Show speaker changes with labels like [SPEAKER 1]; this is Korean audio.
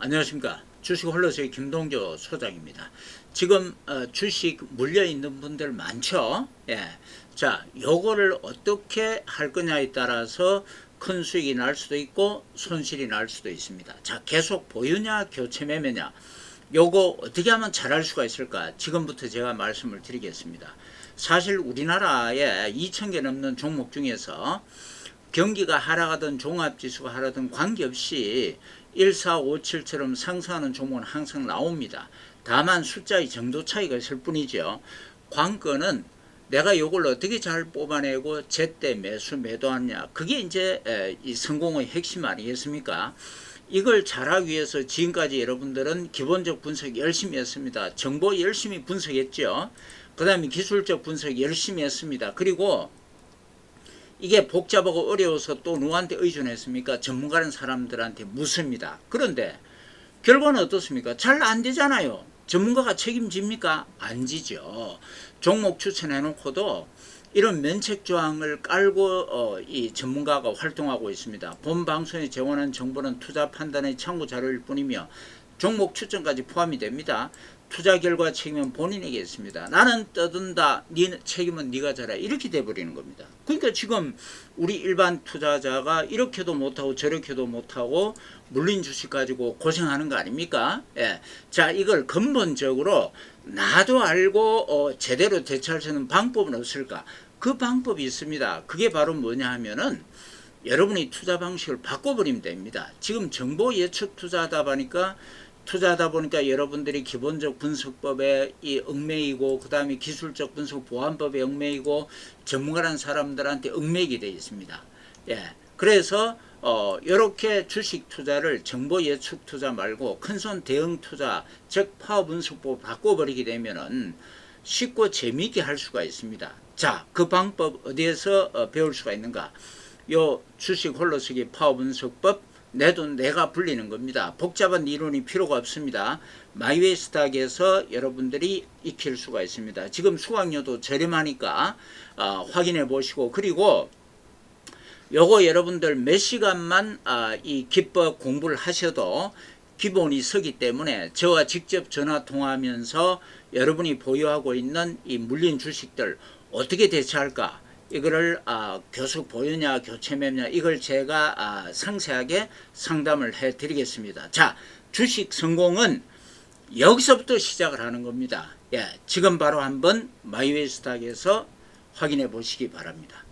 [SPEAKER 1] 안녕하십니까. 주식 홀로스의 김동조 소장입니다. 지금 어, 주식 물려 있는 분들 많죠. 예. 자, 요거를 어떻게 할 거냐에 따라서 큰 수익이 날 수도 있고 손실이 날 수도 있습니다. 자, 계속 보유냐 교체 매매냐. 요거 어떻게 하면 잘할 수가 있을까? 지금부터 제가 말씀을 드리겠습니다. 사실 우리나라에 2,000개 넘는 종목 중에서 경기가 하락하든 종합지수가 하락하든 관계없이 1457처럼 상승하는 종목은 항상 나옵니다. 다만 숫자의 정도 차이가 있을 뿐이죠. 관건은 내가 요걸 어떻게 잘 뽑아내고 제때 매수 매도하냐 그게 이제 에, 이 성공의 핵심 아니겠습니까? 이걸 잘하기 위해서 지금까지 여러분들은 기본적 분석 열심히 했습니다. 정보 열심히 분석했죠. 그 다음에 기술적 분석 열심히 했습니다. 그리고 이게 복잡하고 어려워서 또 누구한테 의존했습니까? 전문가는 사람들한테 묻습니다. 그런데 결과는 어떻습니까? 잘 안 되잖아요. 전문가가 책임집니까? 안 지죠. 종목 추천해 놓고도 이런 면책 조항을 깔고 어, 이 전문가가 활동하고 있습니다. 본 방송에 제공한 정보는 투자 판단의 참고 자료일 뿐이며 종목 추천까지 포함이 됩니다. 투자 결과 책임은 본인에게 있습니다. 나는 떠든다. 네 책임은 네가 져라. 이렇게 돼버리는 겁니다. 그러니까 지금 우리 일반 투자자가 이렇게도 못하고 저렇게도 못하고 물린 주식 가지고 고생하는 거 아닙니까? 예. 자, 이걸 근본적으로 나도 알고 어, 제대로 대처할 수 있는 방법은 없을까? 그 방법이 있습니다. 그게 바로 뭐냐 하면은 여러분이 투자 방식을 바꿔버리면 됩니다. 지금 정보 예측 투자하다 보니까 투자하다 보니까 여러분들이 기본적 분석법에 이 얽매이고 그 다음에 기술적 분석 보안법에 얽매이고 전문가라는 사람들한테 얽매이게 되어 있습니다. 예. 그래서 어 이렇게 주식 투자를 정보 예측 투자 말고 큰손 대응 투자 즉 파워 분석법 바꿔버리게 되면은 쉽고 재미있게 할 수가 있습니다. 자, 그 방법 어디에서 어, 배울 수가 있는가? 요 주식 홀로쓰기 파워 분석법 내돈 내가 불리는 겁니다. 복잡한 이론이 필요가 없습니다. 마이웨이스탁에서 여러분들이 익힐 수가 있습니다. 지금 수강료도 저렴하니까 어, 확인해 보시고 그리고 요거 여러분들 몇 시간만 아, 이 기법 공부를 하셔도 기본이 서기 때문에 저와 직접 전화 통화하면서 여러분이 보유하고 있는 이 물린 주식들 어떻게 대처할까 이거를 아, 교수 보유냐 교체 매매냐 이걸 제가 아, 상세하게 상담을 해 드리겠습니다. 자 주식 성공은 여기서부터 시작을 하는 겁니다. 예, 지금 바로 한번 마이웨이스탁에서 확인해 보시기 바랍니다.